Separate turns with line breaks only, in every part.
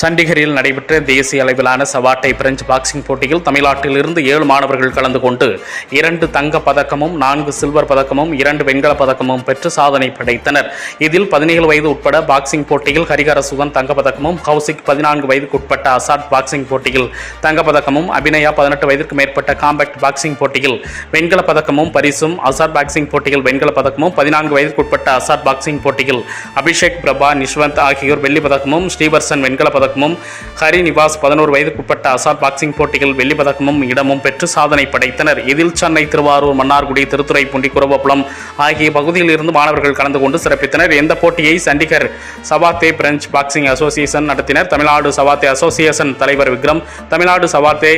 சண்டிகரில் நடைபெற்ற தேசிய அளவிலான சவாட்டை பிரெஞ்சு பாக்ஸிங் போட்டியில் தமிழ்நாட்டிலிருந்து ஏழு மாணவர்கள் கலந்து கொண்டு இரண்டு தங்க பதக்கமும் நான்கு சில்வர் பதக்கமும் இரண்டு வெண்கல பதக்கமும் பெற்று சாதனை படைத்தனர். இதில் பதினேழு வயது உட்பட பாக்ஸிங் போட்டியில் ஹரிகர சுகன் தங்க பதக்கமும் கௌசிக் பதினான்கு வயதுக்குட்பட்ட அசாட் பாக்ஸிங் போட்டியில் தங்க பதக்கமும் அபிநயா பதினெட்டு வயதிற்கு மேற்பட்ட காம்பேக்ட் பாக்ஸிங் போட்டியில் வெண்கல பதக்கமும் பரிசும் அசாட் பாக்ஸிங் போட்டியில் வெண்கல பதக்கமும் பதினான்கு வயதுக்குட்பட்ட அசாட் பாக்ஸிங் போட்டியில் அபிஷேக் பிரபா நிஷ்வந்த் ஆகியோர் வெள்ளி பதக்கமும் ஸ்ரீவர்சன் வெண்கல பதக்கமும் ஹரி நிவாஸ் பதினோரு வயதுக்குட்பட்ட அசாட் பாக்ஸிங் போட்டியில் வெள்ளி பதக்கமும் இடமும் பெற்று சாதனை படைத்தனர். இதில் சென்னை திருவாரூர் மன்னார்குடி திருத்துறைப்பூண்டி குரவப்புலம் ஆகிய பகுதியில் இருந்து மாணவர்கள் கலந்து கொண்டு சிறப்பித்தனர். இந்த போட்டியை Chandigarh savate French boxing association நடத்தினர். தமிழ்நாடு சவாத்தே அசோசியேஷன் தலைவர் விக்ரம் தமிழ்நாடு சவாத்தே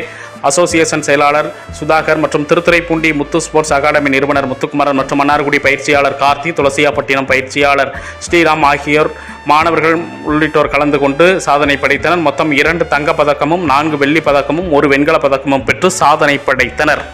அசோசியேஷன் செயலாளர் சுதாகர் மற்றும் திருத்துறைப்பூண்டி முத்து ஸ்போர்ட்ஸ் அகாடமி நிறுவனர் முத்துக்குமரன் மற்றும் மன்னார்குடி பயிற்சியாளர் கார்த்தி துளசியாப்பட்டினம் பயிற்சியாளர் ஸ்ரீராம் ஆகியோர் மாணவர்கள் உள்ளிட்டோர் கலந்து கொண்டு சாதனை படைத்தனர். மொத்தம் இரண்டு தங்கப் பதக்கமும் நான்கு வெள்ளி பதக்கமும் ஒரு வெண்கல பதக்கமும் பெற்று சாதனை படைத்தனர்.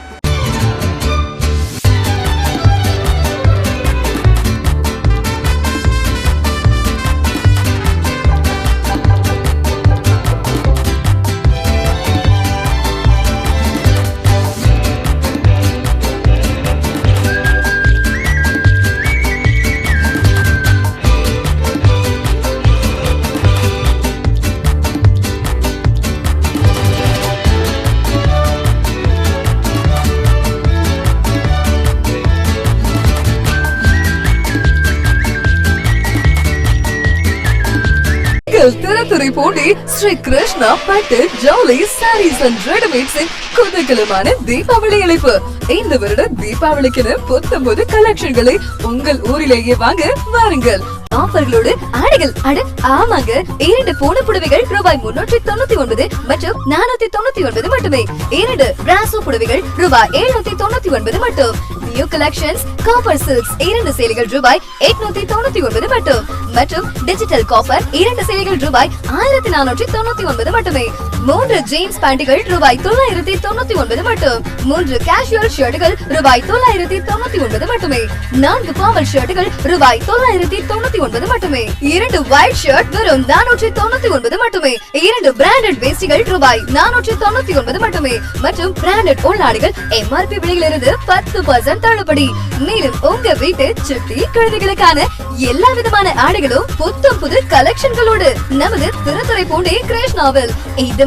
உங்கள் திறத்துறை போட்டி ஸ்ரீ கிருஷ்ணா பட்டு ஜவுளி சாரீஸ் அண்ட் ரெடிமேட்ஸின் குதகலமான தீபாவளி இழைப்பு இந்த வருட தீபாவளிக்கென புத்தம் புது கலெக்ஷன்களை உங்கள் ஊரிலேயே வாங்க வாருங்கள். ஆஃபர்களோடு ஆடைகள் அட ஆமாங்க. இரண்டு பூன புடவைகள் ரூபாய் முன்னூற்றி தொண்ணூத்தி ஒன்பது மற்றும் நானூத்தி தொண்ணூத்தி ஒன்பது மட்டுமே. இரண்டு பிராசோ புடவைகள் ரூபாய் எழுநூத்தி தொண்ணூத்தி ஒன்பது மட்டும். நியூ கலெக்ஷன்ஸ் காப்பர் சில்க்ஸ் இரண்டு சேலைகள் ரூபாய் எட்நூத்தி தொண்ணூத்தி ஒன்பது மட்டும். மற்றும் டிஜிட்டல் காப்பர் இரண்டு சேலைகள் ரூபாய் ஆயிரத்தி நானூற்றி தொண்ணூத்தி ஒன்பது மட்டுமே. மூன்று ஜீன்ஸ் பேண்டுகள் ரூபாய் தொள்ளாயிரத்தி தொண்ணூத்தி ஒன்பது மட்டும். மூன்று கேஷுவல் ஷர்ட்டுகள் ரூபாய் தொள்ளாயிரத்தி தொண்ணூத்தி ஒன்பது மட்டுமே. நான்கு பாமல் ஷர்ட்டுகள் ரூபாய் தொள்ளாயிரத்தி தொண்ணூத்தி ஒன்பது மட்டுமே. இரண்டு ஒயிட் ஷர்ட் வெறும் நானூற்றி தொண்ணூத்தி ஒன்பது மட்டுமே. இரண்டு பிராண்டட் வேஸ்டிகள் ரூபாய் நானூற்றி தொண்ணூத்தி ஒன்பது மட்டுமே. மற்றும் பிராண்டட் உள்நாடுகள் எம்ஆர்பி விலையிலிருந்து பத்து பர்சன்ட் தள்ளுபடி. மேலும் உங்க வீட்டு சுட்டி குழந்தைகளுக்கான எல்லா விதமான ஆடைகளும் புத்தம் புது கலெக்ஷன்களோடு நமது திருத்துறை பூண்டி கிருஷ்ணாவில் இது